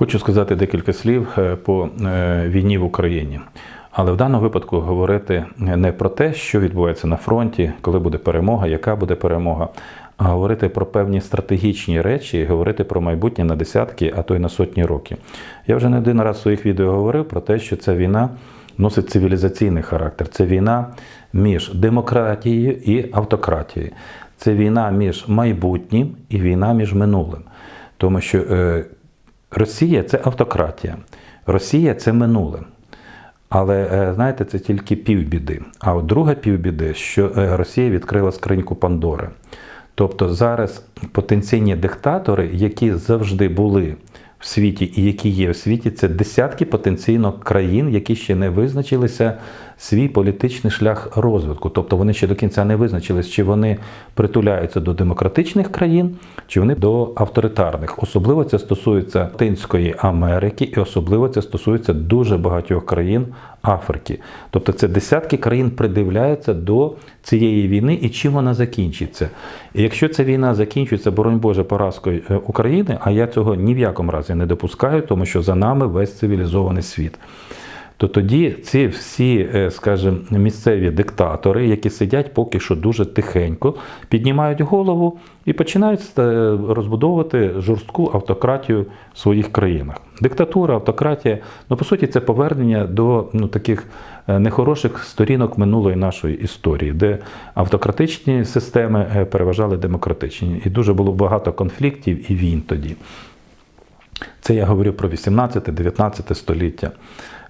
Хочу сказати декілька слів е, по е, війні в Україні. Але в даному випадку говорити не про те, що відбувається на фронті, коли буде перемога, яка буде перемога, а говорити про певні стратегічні речі, говорити про майбутнє на десятки, а то й на сотні років. Я вже не один раз в своїх відео говорив про те, що ця війна носить цивілізаційний характер. Це війна між демократією і автократією. Це війна між майбутнім і війна між минулим. Тому що е, Росія це автократія, Росія це минуле. Але е, знаєте, це тільки півбіди. А от друга півбіди, що е, Росія відкрила скриньку Пандори. Тобто зараз потенційні диктатори, які завжди були в світі і які є в світі, це десятки потенційно країн, які ще не визначилися свій політичний шлях розвитку. Тобто вони ще до кінця не визначились, чи вони притуляються до демократичних країн, чи вони до авторитарних. Особливо це стосується Латинської Америки, і особливо це стосується дуже багатьох країн Африки. Тобто це десятки країн придивляються до цієї війни і чим вона закінчиться. І якщо ця війна закінчується, боронь Боже, поразкою е, України, а я цього ні в якому разі не допускаю, тому що за нами весь цивілізований світ. То тоді ці всі, е, скажімо, місцеві диктатори, які сидять поки що дуже тихенько, піднімають голову і починають е, розбудовувати жорстку автократію в своїх країнах. Диктатура, автократія, ну по суті, це повернення до ну, таких е, нехороших сторінок минулої нашої історії, де автократичні системи переважали демократичні. І дуже було багато конфліктів і війн тоді. Це я говорю про 18-19 століття.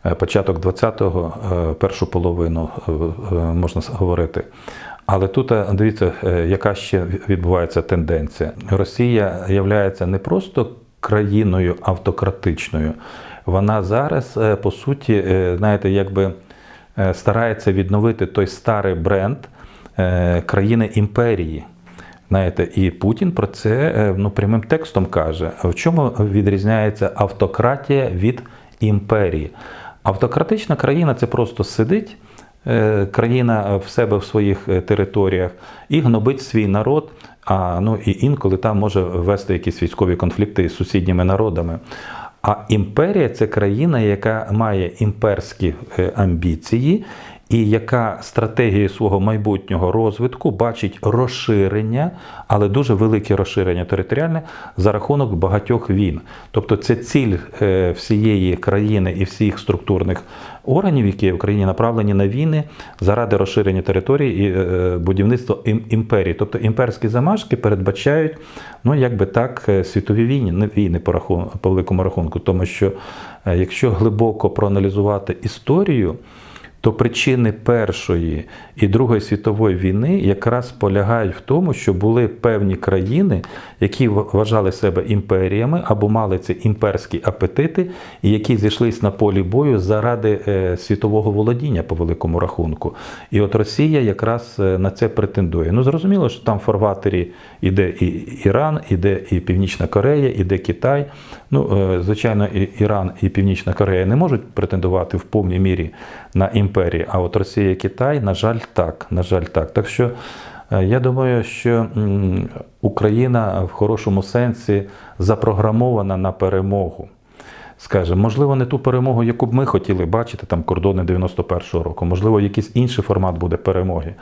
Е, Початок 20-го, е, першу половину е, можна говорити. Але тут дивіться, яка ще відбувається тенденція. Росія є не просто країною автократичною, вона зараз, по суті, знаєте, якби старається відновити той старий бренд країни імперії. Знаєте, і Путін про це ну, прямим текстом каже. В чому відрізняється автократія від імперії? Автократична країна це просто сидить, е, країна в себе в своїх е, територіях і гнобить свій народ. А ну і інколи там може вести якісь військові конфлікти з сусідніми народами. А імперія це країна, яка має імперські е, амбіції, і яка стратегією свого майбутнього розвитку бачить розширення, але дуже велике розширення територіальне за рахунок багатьох війн. Тобто це ціль е, всієї країни і всіх структурних органів, які в країні направлені на війни заради розширення території і е, будівництва імперії. Тобто імперські замашки передбачають, ну якби так, е, світові війни, не війни по, рахун, по великому рахунку, тому що якщо глибоко проаналізувати історію. То причини Першої і Другої світової війни якраз полягають в тому, що були певні країни, які вважали себе імперіями або мали ці імперські апетити, і які зійшлись на полі бою заради е, світового володіння по великому рахунку. І от Росія якраз е, на це претендує. Ну зрозуміло, що там в фарватері іде і Іран, іде і Північна Корея, іде Китай. Ну, е, звичайно, і Іран і Північна Корея не можуть претендувати в повній мірі на імперії. А от Росія і Китай, на жаль, так. На жаль, так. Так що е, я думаю, що Україна в хорошому сенсі запрограмована на перемогу. Скажемо, можливо, не ту перемогу, яку б ми хотіли бачити, там кордони 91-го року, можливо, якийсь інший формат буде перемоги.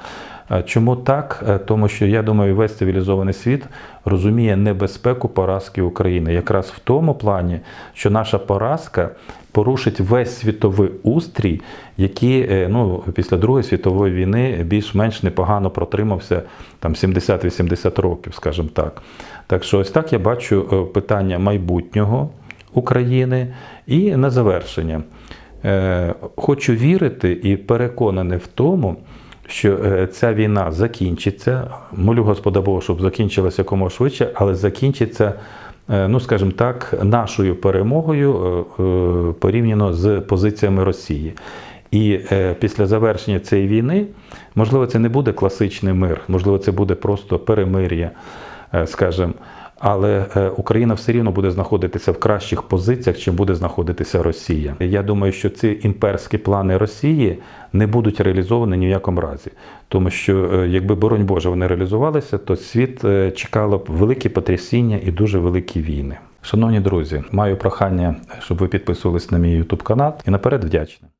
Чому так? Е, Тому що я думаю, весь цивілізований світ розуміє небезпеку поразки України. Якраз в тому плані, що наша поразка порушить весь світовий устрій, який е, ну, після Другої світової війни більш-менш непогано протримався там 70-80 років, скажімо так. Так що ось так я бачу е, питання майбутнього. України. І на завершення. Е, Хочу вірити і переконаний в тому, що е, ця війна закінчиться. Молю Господа Бога, щоб закінчилася якомога швидше, але закінчиться, е, ну скажімо так, нашою перемогою порівняно з позиціями Росії. І після завершення цієї війни, можливо, це не буде класичний мир, можливо, це буде просто перемир'я, скажімо. Але е, Україна все рівно буде знаходитися в кращих позиціях, чим буде знаходитися Росія. Я думаю, що ці імперські плани Росії не будуть реалізовані ні в якому разі, тому що е, якби боронь Боже вони реалізувалися, то світ е, чекало б великі потрясіння і дуже великі війни. Шановні друзі, маю прохання, щоб ви підписувались на мій YouTube канал і наперед вдячний.